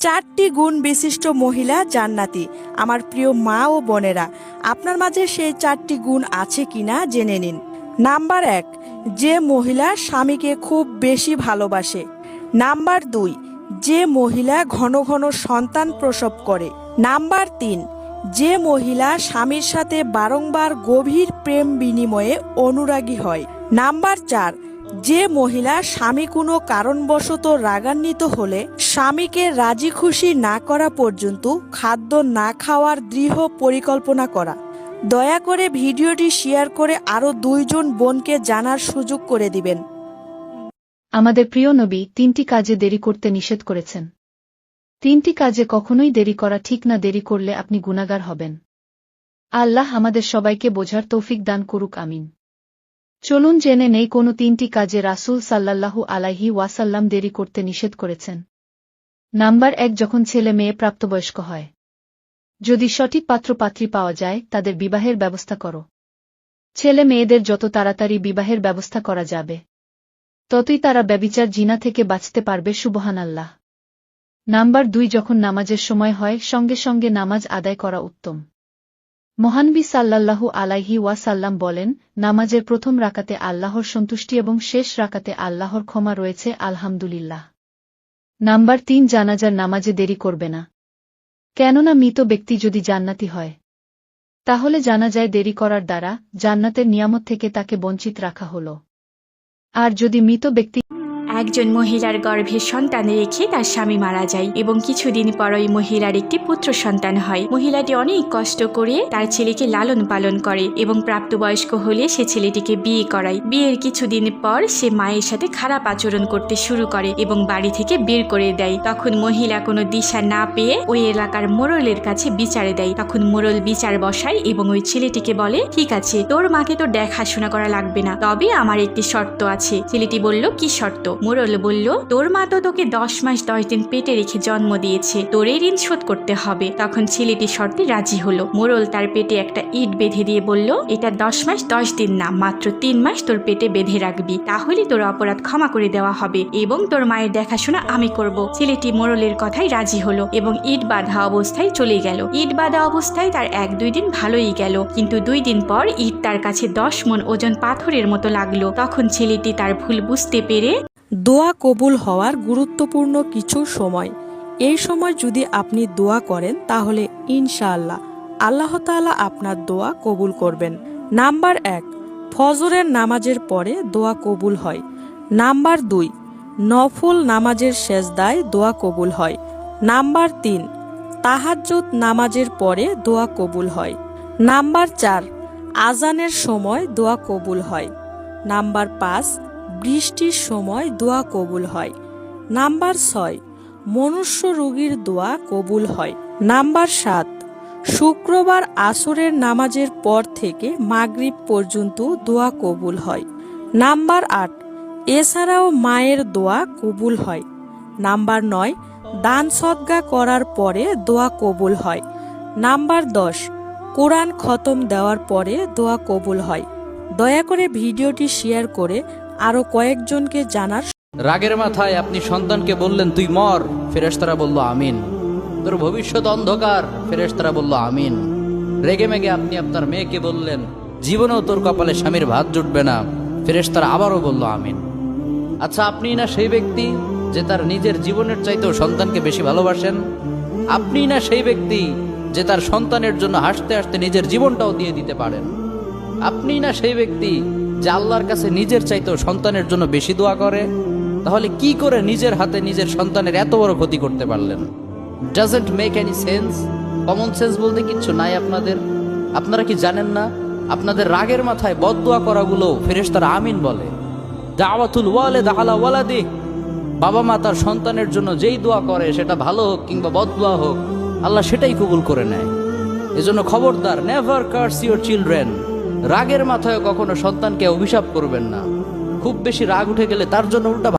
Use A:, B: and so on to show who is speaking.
A: চারটি গুণ বিশিষ্ট মহিলা জান্নাতি, আমার প্রিয় মা ও বোনেরা। আপনার মাঝে সেই চারটি গুণ আছে কিনা জেনে নিন। নাম্বার এক, যে মহিলা স্বামীকে খুব বেশি ভালোবাসে। নাম্বার দুই, যে মহিলা ঘন ঘন সন্তান প্রসব করে। নাম্বার তিন, যে মহিলা স্বামীর সাথে বারংবার গভীর প্রেম বিনিময়ে অনুরাগী হয়। নাম্বার চার যে মহিলা স্বামী কোনো কারণবশত রাগান্বিত হলে স্বামীকে রাজি খুশি না করা পর্যন্ত খাদ্য না খাওয়ার দৃঢ় পরিকল্পনা করা। দয়া করে ভিডিওটি শেয়ার করে আরও দুইজন বোনকে জানার সুযোগ করে দিবেন।
B: আমাদের প্রিয় নবী তিনটি কাজে দেরি করতে নিষেধ করেছেন। তিনটি কাজে কখনোই দেরি করা ঠিক না, দেরি করলে আপনি গুণাগার হবেন। আল্লাহ আমাদের সবাইকে বোঝার তৌফিক দান করুক, আমিন। চলুন জেনে নেই কোনো তিনটি কাজে রাসূল সাল্লাল্লাহু আলাইহি ওয়াসাল্লাম দেরি করতে নিষেধ করেছেন। নাম্বার এক, যখন ছেলে মেয়ে প্রাপ্তবয়স্ক হয়। যদি সঠিক পাত্রপাত্রী পাওয়া যায়, তাদের বিবাহের ব্যবস্থা করো। ছেলে মেয়েদের যত তাড়াতাড়ি বিবাহের ব্যবস্থা করা যাবে, ততই তারা ব্যবিচার জিনা থেকে বাঁচতে পারবে সুবহান আল্লাহ নাম্বার দুই, যখন নামাজের সময় হয়, সঙ্গে সঙ্গে নামাজ আদায় করা উত্তম। মহানবী সাল্লাল্লাহু আলাইহি ওয়াসাল্লাম বলেন, নামাজের প্রথম রাকাতে আল্লাহর সন্তুষ্টি এবং শেষ রাকাতে আল্লাহর ক্ষমা রয়েছে, আলহামদুলিল্লাহ। নাম্বার তিন, জানাজার নামাজে দেরি করবে না। কেননা মৃত ব্যক্তি যদি জান্নাতি হয়, তাহলে জানা যায় দেরি করার দ্বারা জান্নাতের নিয়ামত থেকে তাকে বঞ্চিত রাখা হল। আর যদি মৃত ব্যক্তি
C: একজন মহিলার গর্ভে সন্তান রেখে তার স্বামী মারা যায় এবং কিছুদিন পর ওই মহিলার একটি পুত্র সন্তান হয়। মহিলাটি অনেক কষ্ট করে তার ছেলেকে লালন পালন করে এবং প্রাপ্তবয়স্ক হলে সে ছেলেটিকে বিয়ে করায়। বিয়ের কিছুদিন পর সে মায়ের সাথে খারাপ আচরণ করতে শুরু করে এবং বাড়ি থেকে বের করে দেয়। তখন মহিলা কোনো দিশা না পেয়ে ওই এলাকার মোড়লের কাছে বিচারে দেয়। তখন মোড়ল বিচার বসায় এবং ওই ছেলেটিকে বলে, ঠিক আছে, তোর মাকে তো দেখাশোনা করা লাগবে না। তবে আমার একটি শর্ত আছে। ছেলেটি বলল, কি শর্ত? মোড়ল বলল, তোর মা তো তোকে দশ মাস দশ দিন পেটে রেখে জন্ম দিয়েছে। তোর এই ঋণ শোধ করতে হবে। তখন ছেলেটি শর্তে রাজি হলো। মোড়ল তার পেটে একটা ইট বেঁধে দিয়ে বলল, এটা দশ মাস দশ দিন না, মাত্র তিন মাস তোর পেটে বেঁধে রাখবি। তাহলে তোর অপরাধ ক্ষমা করে দেওয়া হবে এবং তোর মায়ের দেখাশোনা আমি করব। ছেলেটি মোড়লের কথাই রাজি হলো এবং ইট বাঁধা অবস্থায় চলে গেল। ইট বাঁধা অবস্থায় তার এক দুই দিন ভালোই গেল, কিন্তু দুই দিন পর ইট তার কাছে দশ মন ওজন পাথরের মতো লাগল। তখন ছেলেটি তার ভুল বুঝতে পেরে
A: দোয়া কবুল হওয়ার গুরুত্বপূর্ণ কিছু সময়। এই সময় যদি আপনি দোয়া করেন, তাহলে ইনশাআল্লাহ আল্লাহ তাআলা আপনার দোয়া কবুল করবেন। নাম্বার এক, ফজরের নামাজের পরে দোয়া কবুল হয়। নাম্বার দুই, নফল নামাজের শেষদায় দোয়া কবুল হয়। নাম্বার তিন, তাহাজ্জুদ নামাজের পরে দোয়া কবুল হয়। নাম্বার চার, আজানের সময় দোয়া কবুল হয়। নাম্বার পাঁচ বৃষ্টির সময় দোয়া কবুল হয়। নাম্বার ছয়, মনুষ্য রোগীর দোয়া কবুল হয়। নাম্বার সাত, শুক্রবার আসরের নামাজের পর থেকে মাগরিব পর্যন্ত দোয়া কবুল হয়। নাম্বার আট, এছাড়াও মায়ের দোয়া কবুল হয়। নাম্বার নয়, দান সদ্গা করার পরে দোয়া কবুল হয়। নাম্বার দশ, কোরআন খতম দেওয়ার পরে দোয়া কবুল হয়। দয়া করে ভিডিওটি শেয়ার করে আরও কয়েকজনকে জানার
D: রাগের মাথায় আপনি সন্তানকে বললেন, তুই মর। ফেরেশতারা বলল, আমিন। তোর ভবিষ্যৎ অন্ধকার। ফেরেশতারা বলল, আমিন। রেগে মেগে আপনি আপনার মেয়েকে বললেন, জীবনেও তোর কপালে স্বামীর ভাত জুটবে না। ফেরেশতারা আবারও বলল, আমিন। আচ্ছা আপনি না সেই ব্যক্তি যে তার নিজের জীবনের চাইতেও সন্তানকে বেশি ভালোবাসেন? আপনি না সেই ব্যক্তি যে তার সন্তানের জন্য হাসতে হাসতে নিজের জীবনটাও দিয়ে দিতে পারেন? আপনি না সেই ব্যক্তি যে আল্লাহর কাছে নিজের চাইতেও সন্তানের জন্য বেশি দোয়া করে, তাহলে কি করে নিজের হাতে নিজের সন্তানের এত বড় ক্ষতি করতে পারলেন? Doesn't make any sense common sense বলতে কিচ্ছু নাই আপনাদের। আপনারা কি জানেন না? আপনাদের রাগের মাথায় বদদোয়া করাগুলো ফেরেশতারা আমিন বলে। দাওয়াতুল ওয়ালে দাহালা ওয়ালাদি। বাবা মা তার সন্তানের জন্য যেই দোয়া করে সেটা ভালো হোক কিংবা বদদোয়া হোক, আল্লাহ সেটাই কবুল করে নেয়। এজন্য খবরদার নেভার কার্স ইউর চিলড্রেন রাগের মাথায় কখনো সন্তানকে অভিশাপ করবেন না। খুব বেশি রাগ উঠে গেলে তার জন্য উল্টা